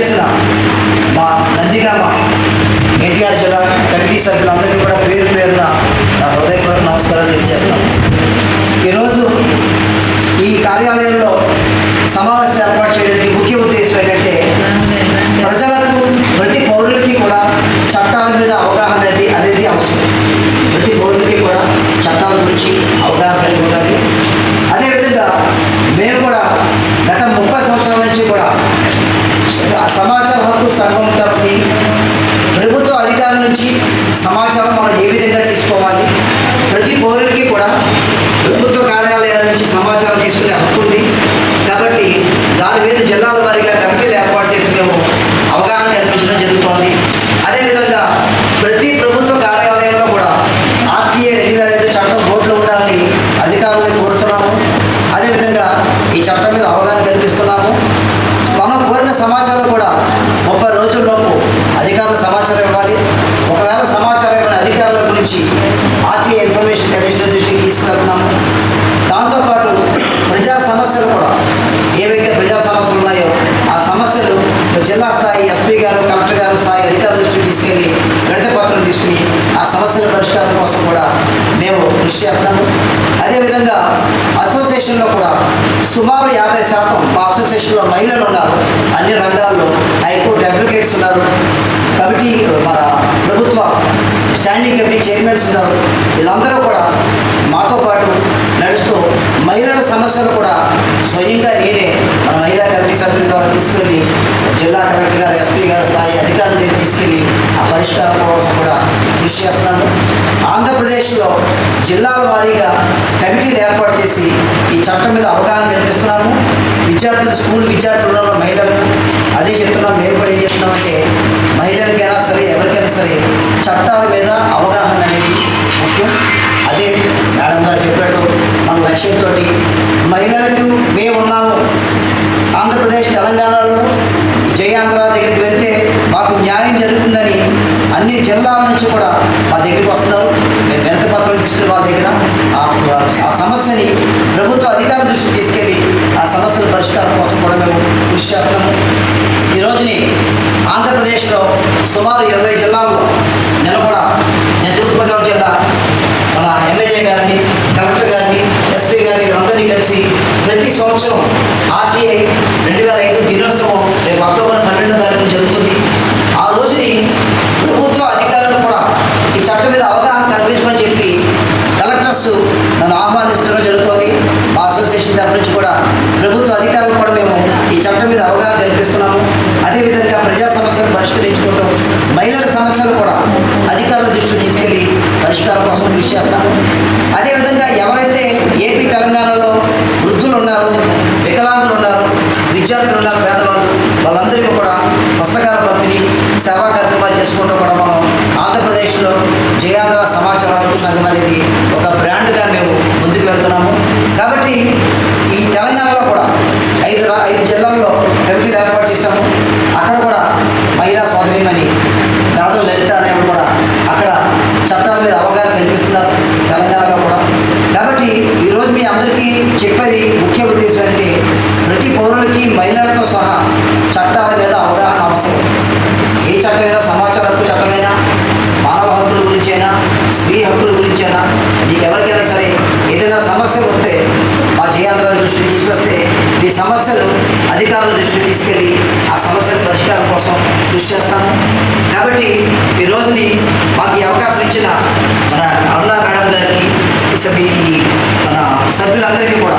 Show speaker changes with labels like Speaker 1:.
Speaker 1: సిబ్బంది కూడా వే- ఇక్కడ మా నందిగామ ఎన్టీఆర్ జిల్లా కమిటీ సభ్యులందరికీ కూడా పేరు పేరున నా హృదయపూర్వక అధికారుల నుంచి సమాచారం మనం ఏ విధంగా తీసుకోవాలి? ప్రతి పౌరులకి కూడా ప్రభుత్వ కార్యాలయాల నుంచి సమాచారం తీసుకునే హక్కు ఉంది. కాబట్టి దాని మీద జిల్లాల వారీగా కమిటీలు ఏర్పాటు చేసి మేము అవగాహన కల్పించడం జరుగుతోంది. అదేవిధంగా ప్రతి ప్రభుత్వ కార్యాలయంలో కూడా ఆర్టీఏ రెండు వేల ఐదు చట్టం బోర్డులో ఉండాలని అధికారులను కోరుతున్నాము. అదేవిధంగా ఈ చట్టం మీద అవగాహన కల్పిస్తున్నాము. మనం కోరిన సమాచారం కూడా జిల్లా స్థాయి ఎస్పీ గారు కలెక్టర్ గారు స్థాయి అధికారుల దృష్టికి తీసుకెళ్ళి విడత పత్రం తీసుకుని ఆ సమస్యల పరిష్కారం కోసం కూడా మేము కృషి చేస్తాము. అదేవిధంగా అసోసియేషన్లో కూడా సుమారు యాభై శాతం మా అసోసియేషన్లో మహిళలు ఉన్నారు. అన్ని రంగాల్లో హైకోర్టు అడ్వకేట్స్ ఉన్నారు. కమిటీ మన ప్రభుత్వ స్టాండింగ్ కమిటీ చైర్మన్స్ ఉన్నారు. వీళ్ళందరూ కూడా మాతో పాటు నడుస్తూ మహిళల సమస్యలు కూడా స్వయంగా నేనే మన మహిళ కృషి చేస్తున్నాము ఆంధ్రప్రదేశ్లో జిల్లాల వారీగా కమిటీలు ఏర్పాటు చేసి ఈ చట్టం మీద అవగాహన కల్పిస్తున్నాము. విద్యార్థులు స్కూల్ విద్యార్థులు ఉన్న మహిళలకు అదే చెప్తున్నాం మేము కూడా ఏం చెప్తున్నామంటే మహిళలకైనా సరే ఎవరికైనా సరే చట్టాల మీద అవగాహన అనేది ముఖ్యం. అదే మేడం గారు చెప్పినట్టు మన లక్ష్యంతో మహిళలకు మేము ఉన్నాము. ఆంధ్రప్రదేశ్ తెలంగాణలో జయాంధ్ర దగ్గరికి వెళ్తే మాకు న్యాయం జరుగుతుందని అన్ని జిల్లాల నుంచి కూడా మా దగ్గరికి వస్తున్నారు. మేము వినతి పత్రం తీసుకుని వాళ్ళ దగ్గర ఆ- ఆ సమస్యని ప్రభుత్వ అధికారుల దృష్టికి తీసుకెళ్ళి ఆ సమస్యల పరిష్కారం కోసం కూడా మేము కృషి చేస్తున్నాము. ఈ రోజుని ఆంధ్రప్రదేశ్లో సుమారు ఇరవై జిల్లాల్లో నేను కూడా నేను తూర్పుగోదావరి జిల్లా మన ఎమ్మెల్యే గారిని కలెక్టర్ గారిని ఎస్పీ గారిని వీళ్ళందరినీ కలిసి ప్రతి సంవత్సరం ఆర్టీఐ రెండు వేల ఐదు దినోత్సవం రేపు అక్టోబర్ పన్నెండో తారీఖు జరుగుతుంది ఆ రోజుని ప్రభుత్వ అధికారులు కూడా ఈ చట్టం మీద అవగాహన కల్పించమని చెప్పి కలెక్టర్స్ నన్ను ఆహ్వానిస్తడం జరుగుతుంది మా అసోసియేషన్ తరఫు నుంచి కూడా ప్రభుత్వ అధికారులు కూడా మేము ఈ చట్టం మీద అవగాహన కల్పిస్తున్నాము. అదేవిధంగా ప్రజా సమస్యలు పరిష్కరించుకుంటూ మహిళల సమస్యలు కూడా అధికారుల దృష్టికి తీసుకెళ్ళి పరిష్కారం కోసం కృషి చేస్తాము. అదేవిధంగా ఎవరైతే ఏపీ తెలంగాణలో వృద్ధులు ఉన్నారు వికలాంగులు ఉన్నారు విద్యార్థులు ఉన్నారు పేదవాళ్ళు వాళ్ళందరికీ కూడా పుస్తకాల పంపిణీ సేవా కార్యక్రమాలు చేసుకుంటూ కూడా మనం ఆంధ్రప్రదేశ్లో జయాంధ్ర సమాచార హక్కు సంఘం అనేది ఒక బ్రాండ్గా మేము ముందుకు వెళ్తున్నాము కాబట్టి ఈ తెలంగాణలో కూడా ఐదు రా ఐదు జిల్లాల్లో కమిటీలు ఏర్పాటు చేశాము అక్కడ కూడా మహిళా సోదరిమని రాధవ లలిత అనేవి కూడా అక్కడ చట్టాల మీద కల్పిస్తున్నారు తెలంగాణలో కూడా. కాబట్టి ఈరోజు మీ అందరికీ చెప్పేది ముఖ్య ఉద్దేశం అంటే ప్రతి పౌరులకి మహిళలతో సహా చట్టాల మీద అవగాహన అవసరం. ఏ చట్టమైనా సమాచార హక్కు చట్టమైనా మానవ హక్కుల గురించైనా స్త్రీ హక్కుల గురించైనా మీకు ఎవరికైనా సరే ఏదైనా సమస్య వస్తే మా జయాంధ్ర దృష్టికి తీసుకొస్తే మీ సమస్యలు అధికారుల దృష్టికి తీసుకెళ్ళి ఆ సమస్యల పరిష్కారం కోసం కృషి చేస్తాము. కాబట్టి ఈ రోజుని మాకు ఈ అవకాశం ఇచ్చిన మన అరుణా మేడం గారికి ఈ సభ- ఈ మన సభ్యులందరికీ కూడా